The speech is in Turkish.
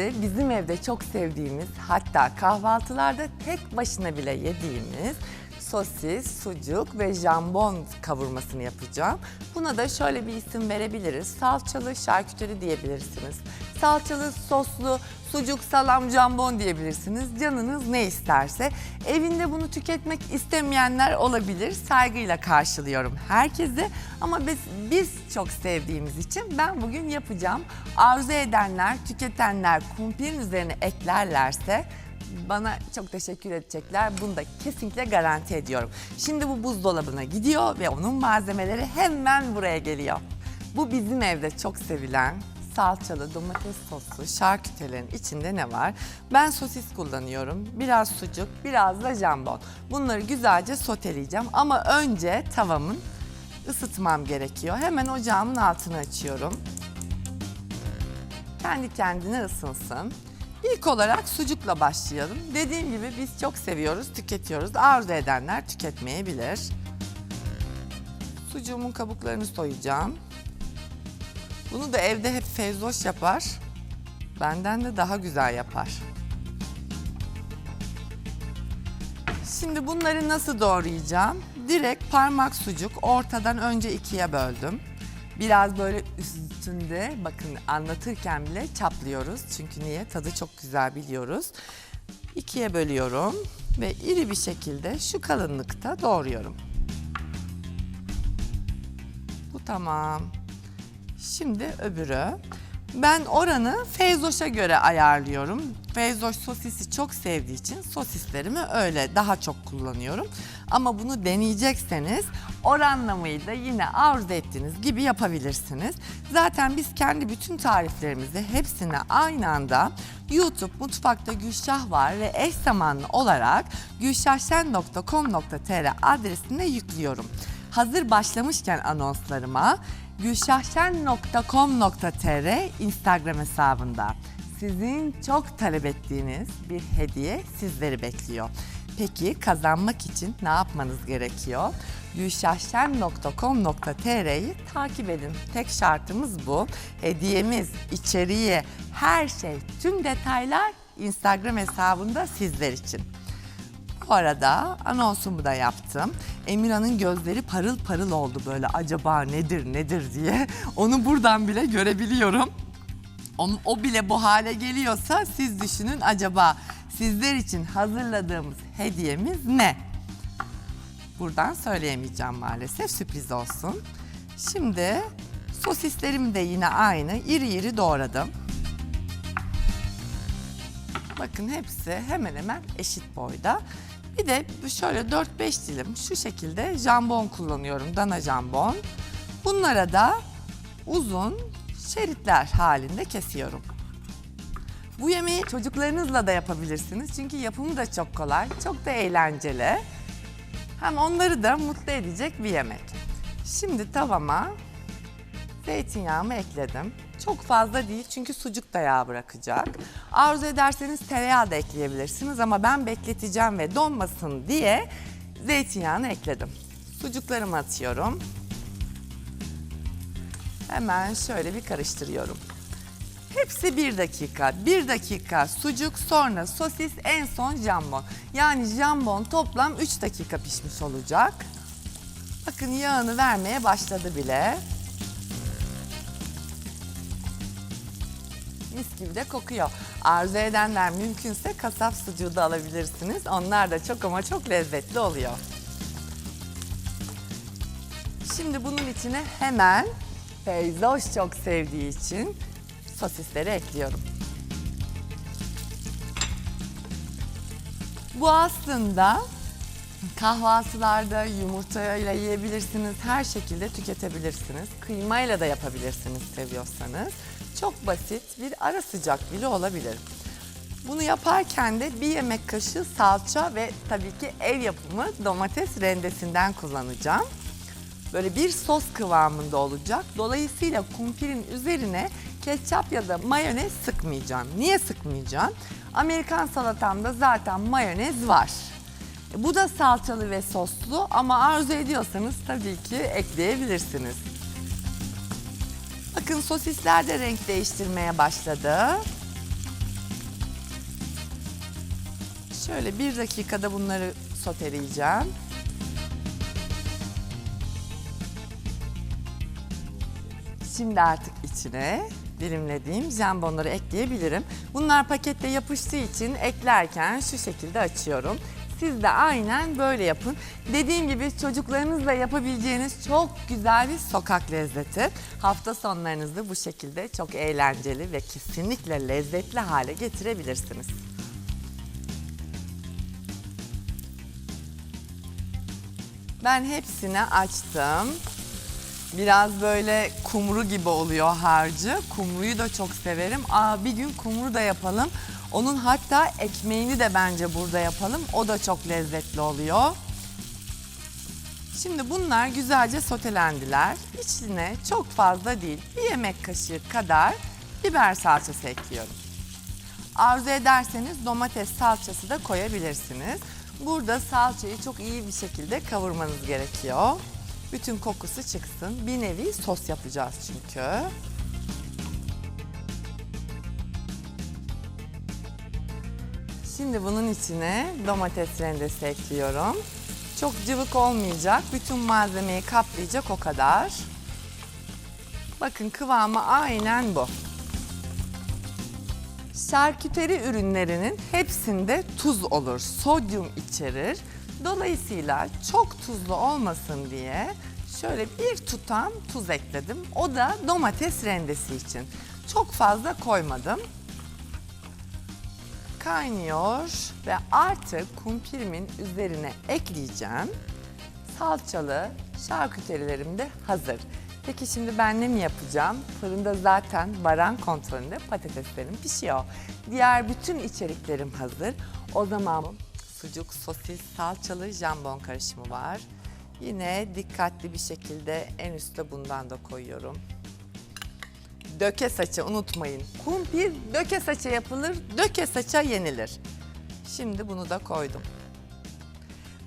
Şimdi bizim evde çok sevdiğimiz hatta kahvaltılarda tek başına bile yediğimiz sosis, sucuk ve jambon kavurmasını yapacağım. Buna da şöyle bir isim verebiliriz. Salçalı şarküteri diyebilirsiniz. Salçalı soslu sucuk, salam, jambon diyebilirsiniz. Canınız ne isterse. Evinde bunu tüketmek istemeyenler olabilir. Saygıyla karşılıyorum herkese. Ama biz, biz çok sevdiğimiz için ben bugün yapacağım. Arzu edenler, tüketenler kumpirin üzerine eklerlerse bana çok teşekkür edecekler. Bunu da kesinlikle garanti ediyorum. Şimdi bu buzdolabına gidiyor ve onun malzemeleri hemen buraya geliyor. Bu bizim evde çok sevilen salçalı domates soslu şarküterilerin içinde ne var? Ben sosis kullanıyorum. Biraz sucuk, biraz da jambon. Bunları güzelce soteleyeceğim ama önce tavamın ısıtmam gerekiyor. Hemen ocağımın altını açıyorum. Kendi kendine ısınsın. İlk olarak sucukla başlayalım. Dediğim gibi biz çok seviyoruz, tüketiyoruz. Arzu edenler tüketmeyebilir. Sucuğumun kabuklarını soyacağım. Bunu da evde hep Feyzoş yapar. Benden de daha güzel yapar. Şimdi bunları nasıl doğrayacağım? Direkt parmak sucuk ortadan önce ikiye böldüm. Biraz böyle üstünde bakın anlatırken bile çaplıyoruz. Çünkü niye? Tadı çok güzel biliyoruz. İkiye bölüyorum ve iri bir şekilde şu kalınlıkta doğruyorum. Bu tamam. Şimdi öbürü. Ben oranı Feyzoş'a göre ayarlıyorum. Feyzoş sosisi çok sevdiği için sosislerimi öyle daha çok kullanıyorum. Ama bunu deneyecekseniz oranlamayı da yine arzu ettiğiniz gibi yapabilirsiniz. Zaten biz kendi bütün tariflerimizi hepsini aynı anda YouTube Mutfakta Gülşah var ve eş zamanlı olarak gülşahşen.com.tr adresine yüklüyorum. Hazır başlamışken anonslarıma gülşahşen.com.tr Instagram hesabında sizin çok talep ettiğiniz bir hediye sizleri bekliyor. Peki kazanmak için ne yapmanız gerekiyor? gülşahşen.com.tr'yi takip edin. Tek şartımız bu. Hediyemiz, içeriği, her şey, tüm detaylar Instagram hesabında sizler için. Bu arada anonsumu da yaptım. Emirhan'ın gözleri parıl parıl oldu böyle acaba nedir nedir diye. Onu buradan bile görebiliyorum. O, bile bu hale geliyorsa siz düşünün acaba sizler için hazırladığımız hediyemiz ne? Buradan söyleyemeyeceğim maalesef sürpriz olsun. Şimdi sosislerimi de yine aynı iri iri doğradım. Bakın hepsi hemen hemen eşit boyda. Bir de şöyle 4-5 dilim şu şekilde jambon kullanıyorum. Dana jambon. Bunlara da uzun şeritler halinde kesiyorum. Bu yemeği çocuklarınızla da yapabilirsiniz. Çünkü yapımı da çok kolay, çok da eğlenceli. Hem onları da mutlu edecek bir yemek. Şimdi tavama zeytinyağımı ekledim. Çok fazla değil çünkü sucuk da yağ bırakacak. Arzu ederseniz tereyağı da ekleyebilirsiniz ama ben bekleteceğim ve donmasın diye zeytinyağını ekledim. Sucuklarımı atıyorum. Hemen şöyle bir karıştırıyorum. Hepsi bir dakika. Bir dakika sucuk, sonra sosis, en son jambon. Yani jambon toplam 3 dakika pişmiş olacak. Bakın yağını vermeye başladı bile. Mis gibi de kokuyor. Arzu edenler mümkünse kasap sucuğu da alabilirsiniz. Onlar da çok ama çok lezzetli oluyor. Şimdi bunun içine hemen Feyzoş çok sevdiği için sosisleri ekliyorum. Bu aslında kahvaltılarda yumurtayla yiyebilirsiniz, her şekilde tüketebilirsiniz. Kıymayla da yapabilirsiniz seviyorsanız. Çok basit bir ara sıcak bile olabilir. Bunu yaparken de bir yemek kaşığı salça ve tabii ki ev yapımı domates rendesinden kullanacağım. Böyle bir sos kıvamında olacak. Dolayısıyla kumpirin üzerine ketçap ya da mayonez sıkmayacağım. Niye sıkmayacağım? Amerikan salatamda zaten mayonez var. E, Bu da salçalı ve soslu ama arzu ediyorsanız tabii ki ekleyebilirsiniz. Bakın sosisler de renk değiştirmeye başladı. Şöyle bir dakikada bunları soteleyeceğim. Şimdi artık içine dilimlediğim jambonları ekleyebilirim. Bunlar pakette yapıştığı için eklerken şu şekilde açıyorum. Siz de aynen böyle yapın. Dediğim gibi çocuklarınızla yapabileceğiniz çok güzel bir sokak lezzeti. Hafta sonlarınızı bu şekilde çok eğlenceli ve kesinlikle lezzetli hale getirebilirsiniz. Ben hepsini açtım. Biraz böyle kumru gibi oluyor harcı. Kumruyu da çok severim. Aa, bir gün kumru da yapalım. Onun hatta ekmeğini de bence burada yapalım. O da çok lezzetli oluyor. Şimdi bunlar güzelce sotelendiler. İçine çok fazla değil, bir yemek kaşığı kadar biber salçası ekliyorum. Arzu ederseniz domates salçası da koyabilirsiniz. Burada salçayı çok iyi bir şekilde kavurmanız gerekiyor. Bütün kokusu çıksın. Bir nevi sos yapacağız çünkü. Şimdi bunun içine domates rendesi ekliyorum. Çok cıvık olmayacak. Bütün malzemeyi kaplayacak o kadar. Bakın kıvamı aynen bu. Şarküteri ürünlerinin hepsinde tuz olur, sodyum içerir. Dolayısıyla çok tuzlu olmasın diye şöyle bir tutam tuz ekledim. O da domates rendesi için. Çok fazla koymadım. Kaynıyor ve artık kumpirimin üzerine ekleyeceğim. Salçalı şarküterilerim de hazır. Peki şimdi ben ne mi yapacağım? Fırında zaten baran kontrolünde patateslerim pişiyor. Diğer bütün içeriklerim hazır. O zaman sucuk, sosis, salçalı jambon karışımı var. Yine dikkatli bir şekilde en üstte bundan da koyuyorum. Döke saça unutmayın. Kumpir döke saça yapılır, döke saça yenilir. Şimdi bunu da koydum.